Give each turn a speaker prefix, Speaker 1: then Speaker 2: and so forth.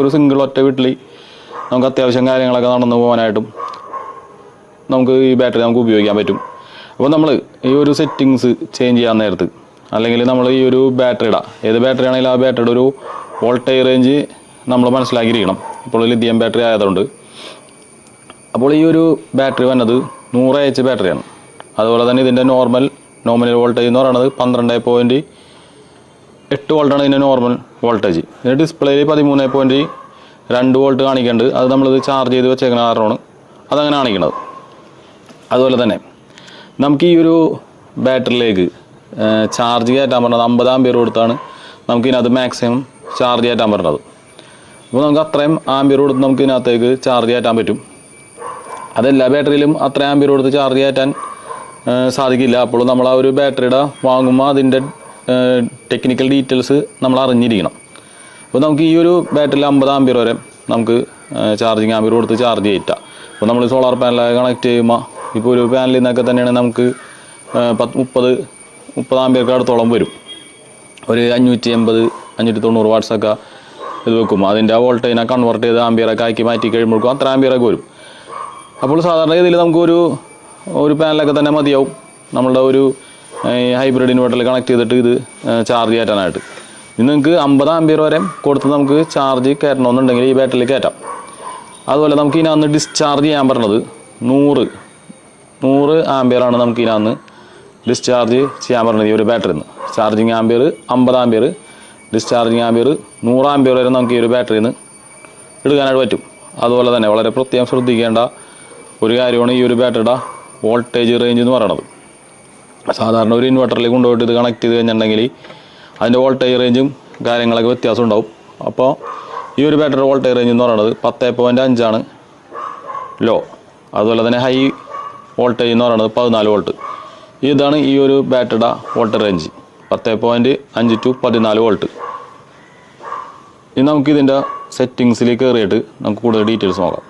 Speaker 1: ഒരു സിംഗിൾ ഒറ്റ വീട്ടിൽ നമുക്ക് അത്യാവശ്യം കാര്യങ്ങളൊക്കെ നടന്നു പോകാനായിട്ടും നമുക്ക് ഈ ബാറ്ററി നമുക്ക് ഉപയോഗിക്കാൻ പറ്റും. അപ്പോൾ നമ്മൾ ഈ ഒരു സെറ്റിങ്സ് ചേഞ്ച് ചെയ്യാൻ നേരത്ത് അല്ലെങ്കിൽ നമ്മൾ ഈ ഒരു ബാറ്ററി ബാറ്ററിയുടെ ഏത് ബാറ്ററി ആണെങ്കിലും ആ ബാറ്ററിയുടെ ഒരു വോൾട്ടേജ് റേഞ്ച് നമ്മൾ മനസ്സിലാക്കിയിരിക്കണം. ഇപ്പോൾ ലിഥിയം ബാറ്ററി ആയതുകൊണ്ട്. അപ്പോൾ ഈ ഒരു ബാറ്ററി വന്നത് നൂറ് എച്ച് ബാറ്ററിയാണ് അതുപോലെ തന്നെ ഇതിന്റെ നോർമൽ നോമിനൽ വോൾട്ടേജ് എന്ന് പറയുന്നത് പന്ത്രണ്ട് പോയിന്റ് എട്ട് വോൾട്ടാണ് ഇതിന്റെ നോർമൽ വോൾട്ടേജ് ഇതിന്റെ ഡിസ്പ്ലേയിൽ പതിമൂന്ന് പോയിന്റ് രണ്ട് വോൾട്ട് കാണിക്കേണ്ടത് അത് നമ്മളിത് ചാർജ് ചെയ്ത് വെച്ചേക്കുന്ന കാരണമാണ് അതങ്ങനെ കാണിക്കുന്നത് അതുപോലെ തന്നെ നമുക്ക് ഈ ഒരു ബാറ്ററിയിലേക്ക് ചാർജ് കയറ്റാൻ പറഞ്ഞത് അമ്പത് പേർ കൊടുത്താണ് നമുക്കിതിനകത്ത് മാക്സിമം ചാർജ് കയറ്റാൻ പറഞ്ഞത്. അപ്പോൾ നമുക്ക് അത്രയും ആംബിയർ കൊടുത്ത് നമുക്ക് ഇതിനകത്തേക്ക് ചാർജ് കയറ്റാൻ പറ്റും. അതെല്ലാ ബാറ്ററിയിലും അത്ര ആംബിയർ കൊടുത്ത് ചാർജ് കയറ്റാൻ സാധിക്കില്ല. അപ്പോൾ നമ്മൾ ആ ഒരു ബാറ്ററിയുടെ വാങ്ങുമ്പോൾ അതിന്റെ ടെക്നിക്കൽ ഡീറ്റെയിൽസ് നമ്മൾ അറിഞ്ഞിരിക്കണം. അപ്പോൾ നമുക്ക് ഈ ഒരു ബാറ്ററിയിൽ അമ്പത് ആംബിയർ വരെ നമുക്ക് ചാർജിങ് ആംബിയർ കൊടുത്ത് ചാർജ് ചെയ്യിട്ടാം അപ്പോൾ നമ്മൾ സോളാർ പാനലായി കണക്ട് ചെയ്യുമ്പോൾ ഇപ്പോൾ ഒരു പാനലിൽ നിന്നൊക്കെ തന്നെയാണ് നമുക്ക് പത്ത് മുപ്പത് മുപ്പത് ആംബിയർക്ക് അടുത്തോളം വരും. ഒരു അഞ്ഞൂറ്റി എൺപത് അഞ്ഞൂറ്റി തൊണ്ണൂറ് വാട്സൊക്കെ ഇത് വെക്കും. അതിന്റെ വോൾട്ടേജിനെ കൺവേർട്ട് ചെയ്ത് ആംബിയറൊക്കെ ആക്കി മാറ്റി കഴിയുമ്പോഴേക്കും അത്ര ആമ്പിയറൊക്കെ വരും. അപ്പോൾ സാധാരണ രീതിയിൽ നമുക്കൊരു ഒരു പാനലൊക്കെ തന്നെ മതിയാവും. നമ്മളുടെ ഒരു ഹൈബ്രിഡ് ഇൻവെർട്ടറിൽ കണക്ട് ചെയ്തിട്ട് ഇത് ചാർജ് കയറ്റാനായിട്ട്. ഇത് നിങ്ങൾക്ക് അമ്പത് ആംബിയർ വരെ കൊടുത്ത് നമുക്ക് ചാർജ് കയറ്റണമെന്നുണ്ടെങ്കിൽ ഈ ബാറ്ററിയിൽ കയറ്റാം. അതുപോലെ നമുക്ക് ഇതിനകത്ത് ഡിസ്ചാർജ് ചെയ്യാൻ പറഞ്ഞത് നൂറ് നൂറ് ആംബിയറാണ് നമുക്ക് ഇതിനകത്ത് ഡിസ്ചാർജ് ചെയ്യാൻ പറഞ്ഞത് ഈ ഒരു ബാറ്ററിയിൽ നിന്ന് ചാർജിങ് ആംബിയർ അമ്പത് ആംബിയർ ഡിസ്ചാർജിങ് ആംബിയർ നൂറ് ആംബിയർ വരെ നമുക്ക് ഈ ഒരു ബാറ്ററിയിൽ നിന്ന് എടുക്കാനായിട്ട് പറ്റും. അതുപോലെ തന്നെ വളരെ പ്രത്യേകം ശ്രദ്ധിക്കേണ്ട ഒരു കാര്യമാണ് ഈ ഒരു ബാറ്ററിയുടെ വോൾട്ടേജ് റേഞ്ച് എന്ന് പറയുന്നത്. സാധാരണ ഒരു ഇൻവെർട്ടറിൽ കൊണ്ടുപോയിട്ട് ഇത് കണക്ട് ചെയ്ത് കഴിഞ്ഞിട്ടുണ്ടെങ്കിൽ അതിന്റെ വോൾട്ടേജ് റേഞ്ചും കാര്യങ്ങളൊക്കെ വ്യത്യാസം ഉണ്ടാവും. അപ്പോൾ ഈ ഒരു ബാറ്ററി വോൾട്ടേജ് റേഞ്ച് എന്ന് പറയുന്നത് പത്ത് പോയിന്റ് അഞ്ചാണ് ലോ. അതുപോലെ തന്നെ ഹൈ വോൾട്ടേജ് എന്ന് പറയുന്നത് പതിനാല് വോൾട്ട് ഇതാണ് ഈ ഒരു ബാറ്ററിയുടെ വോൾട്ടേജ് റേഞ്ച് പത്ത് പോയിന്റ് അഞ്ച് ടു പതിനാല് വോൾട്ട് ഇനി നമുക്ക് ഇതിന്റെ സെറ്റിങ്സിലേക്ക് കയറിയിട്ട് നമുക്ക് കൂടുതൽ ഡീറ്റെയിൽസ് നോക്കാം.